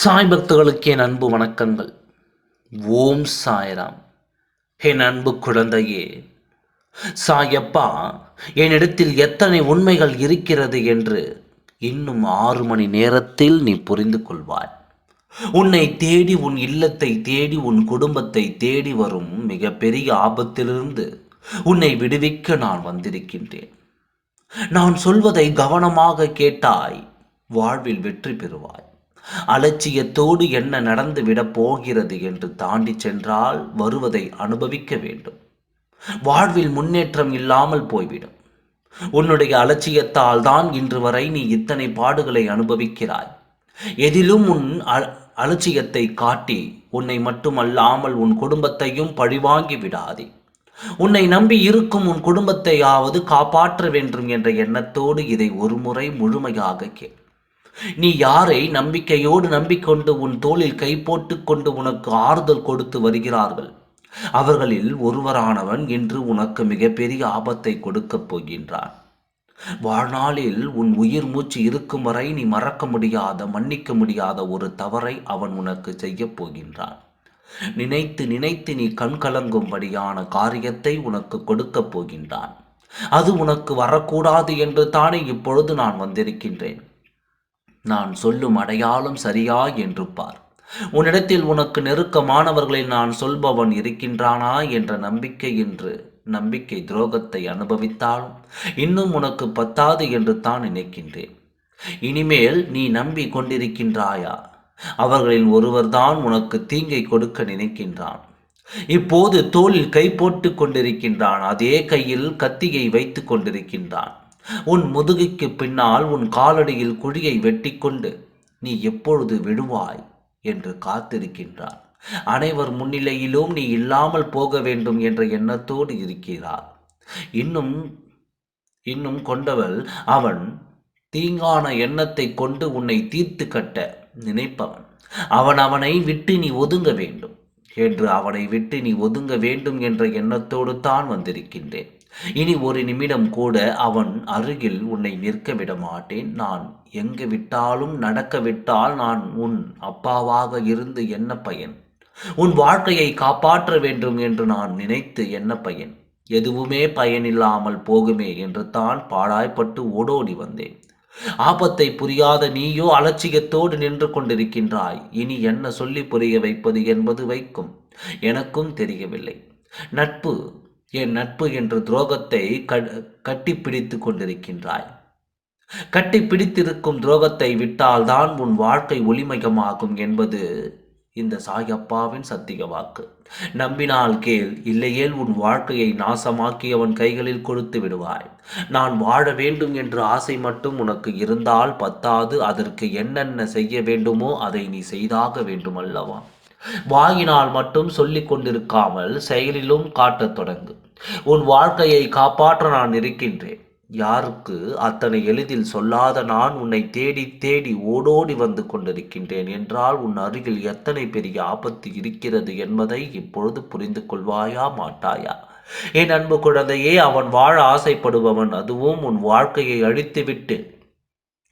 சாய் பக்தர்களுக்கு என் அன்பு வணக்கங்கள். ஓம் சாய்ராம். என் அன்பு குழந்தையே சாயப்பா என்னிடத்தில் எத்தனை உண்மைகள் இருக்கிறது என்று இன்னும் ஆறு மணி நேரத்தில் நீ புரிந்து கொள்வாய். உன்னை தேடி உன் இல்லத்தை தேடி உன் குடும்பத்தை தேடி வரும் மிகப்பெரிய ஆபத்திலிருந்து உன்னை விடுவிக்க நான் வந்திருக்கின்றேன். நான் சொல்வதை கவனமாக கேட்டாய் வாழ்வில் வெற்றி பெறுவாய். அலட்சியத்தோடு என்ன நடந்து விடப் போகிறது என்று தாண்டி சென்றால் வருவதை அனுபவிக்க வேண்டும். வாழ்வில் முன்னேற்றம் இல்லாமல் போய்விடும். உன்னுடைய அலட்சியத்தால் தான் இன்று வரை நீ இத்தனை பாடுகளை அனுபவிக்கிறாய். எதிலும் உன் அலட்சியத்தை காட்டி உன்னை மட்டுமல்லாமல் உன் குடும்பத்தையும் பழிவாங்கி விடாதே. உன்னை நம்பி இருக்கும் உன் குடும்பத்தையாவது காப்பாற்ற வேண்டும் என்ற எண்ணத்தோடு இதை ஒருமுறை முழுமையாக கேள். நீ யாரை நம்பிக்கையோடு நம்பிக்கொண்டு உன் தோளில் கை போட்டு கொண்டு உனக்கு ஆறுதல் கொடுத்து வருகிறார்கள்? அவர்களில் ஒருவரானவன் இன்று உனக்கு மிகப்பெரிய ஆபத்தை கொடுக்கப் போகின்றான். வாழ்நாளில் உன் உயிர் மூச்சு இருக்கும் வரை நீ மறக்க முடியாத மன்னிக்க முடியாத ஒரு தவறை அவன் உனக்கு செய்யப் போகின்றான். நினைத்து நினைத்து நீ கண் கலங்கும்படியான காரியத்தை உனக்கு கொடுக்கப் போகின்றான். அது உனக்கு வரக்கூடாது என்று தானே இப்பொழுது நான் வந்திருக்கின்றேன். நான் சொல்லும் அடையாளம் சரியா என்று பார். உன்னிடத்தில் உனக்கு நெருக்கமானவர்களில் நான் சொல்பவன் இருக்கின்றானா என்ற நம்பிக்கை என்று நம்பிக்கை துரோகத்தை அனுபவித்தாலும் இன்னும் உனக்கு பத்தாது என்று தான் நினைக்கின்றேன். இனிமேல் நீ நம்பி கொண்டிருக்கின்றாயா? அவர்களில் ஒருவர்தான் உனக்கு தீங்கை கொடுக்க நினைக்கின்றான். இப்போது தோளில் கை போட்டு கொண்டிருக்கின்றான் அதே கையில் கத்தியை வைத்து கொண்டிருக்கின்றான். உன் முதுகைக்கு பின்னால் உன் காலடியில் குழியை வெட்டிக்கொண்டு நீ எப்பொழுது விடுவாய் என்று காத்திருக்கின்றார் அனைவர் முன்னிலையிலும் நீ இல்லாமல் போக வேண்டும் என்ற எண்ணத்தோடு இருக்கிறார் இன்னும் இன்னும் கொண்டவள் அவன் தீங்கான எண்ணத்தை கொண்டு உன்னை தீர்த்து கட்ட நினைப்பவன். அவன் அவனை விட்டு நீ ஒதுங்க வேண்டும். என்று அவனை விட்டு நீ ஒதுங்க வேண்டும் என்ற எண்ணத்தோடு தான் வந்திருக்கின்றேன். இனி ஒரு நிமிடம் கூட அவன் அருகில் உன்னை நிற்க விட மாட்டேன் நான் எங்கு விட்டாலும் நடக்க விட்டால் நான் உன் அப்பாவாக இருந்து என்ன பயன்? உன் வாழ்க்கையை காப்பாற்ற வேண்டும் என்று நான் நினைத்து என்ன பயன்? எதுவுமே பயனில்லாமல் போகுமே என்று தான் பாடாய்ப்பட்டு ஓடோடி வந்தேன். ஆபத்தை புரியாத நீயோ அலட்சியத்தோடு நின்று கொண்டிருக்கின்றாய். இனி என்ன சொல்லி புரிய வைப்பது என்பது வைக்கும். எனக்கும் தெரியவில்லை. நட்பு என் நட்பு என்ற துரோகத்தை கட்டி பிடித்து கொண்டிருக்கின்றாய். கட்டி பிடித்திருக்கும் துரோகத்தை விட்டால் தான் உன் வாழ்க்கை ஒளிமயமாகும் என்பது இந்த சாயப்பாவின் சத்திய வாக்கு. நம்பினால் கேள் இல்லையேல் உன் வாழ்க்கையை நாசமாக்கி அவன் கைகளில் கொடுத்து விடுவாய். நான் வாழ வேண்டும் என்ற ஆசை மட்டும் உனக்கு இருந்தால் பத்தாது அதற்கு என்னென்ன செய்ய வேண்டுமோ அதை நீ செய்தாக வேண்டுமல்லவா? வாயினால் மட்டும் சொல்லிக் கொண்டிருக்காமல் செயலிலும் காட்டத் தொடங்கு. உன் வாழ்க்கையை காப்பாற்ற நான் இருக்கின்றேன். யாருக்கு அத்தனை எளிதில் சொல்லாத நான் உன்னை தேடி தேடி ஓடோடி வந்து கொண்டிருக்கின்றேன் என்றால் உன் அருகில் எத்தனை பெரிய ஆபத்து இருக்கிறது என்பதை இப்பொழுது புரிந்து கொள்வாயா மாட்டாயா? என் அன்பு குழந்தையே அவன் வாழ ஆசைப்படுபவன் அதுவும் உன் வாழ்க்கையை அழித்துவிட்டு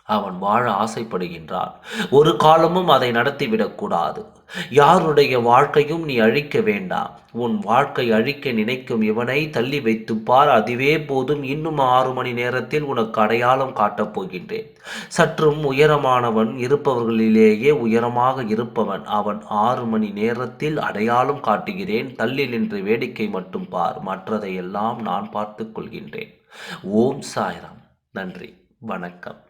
அவன் வாழ ஆசைப்படுகின்றான். ஒரு காலமும் அதை நடத்திவிடக்கூடாது. யாருடைய வாழ்க்கையும் நீ அழிக்க வேண்டாம். உன் வாழ்க்கை அழிக்க நினைக்கும் இவனை தள்ளி வைத்து பார். அதுவே போதும். இன்னும் ஆறு மணி நேரத்தில் உனக்கு அடையாளம் காட்டப் போகின்றேன். சற்றும் உயரமானவன் இருப்பவர்களிலேயே உயரமாக இருப்பவன். அவன் ஆறு மணி நேரத்தில் அடையாளம் காட்டுகிறேன். தள்ளி நின்று வேடிக்கை மட்டும் பார். மற்றதையெல்லாம் நான் பார்த்து கொள்கின்றேன். ஓம் சாய்ராம். நன்றி. வணக்கம்.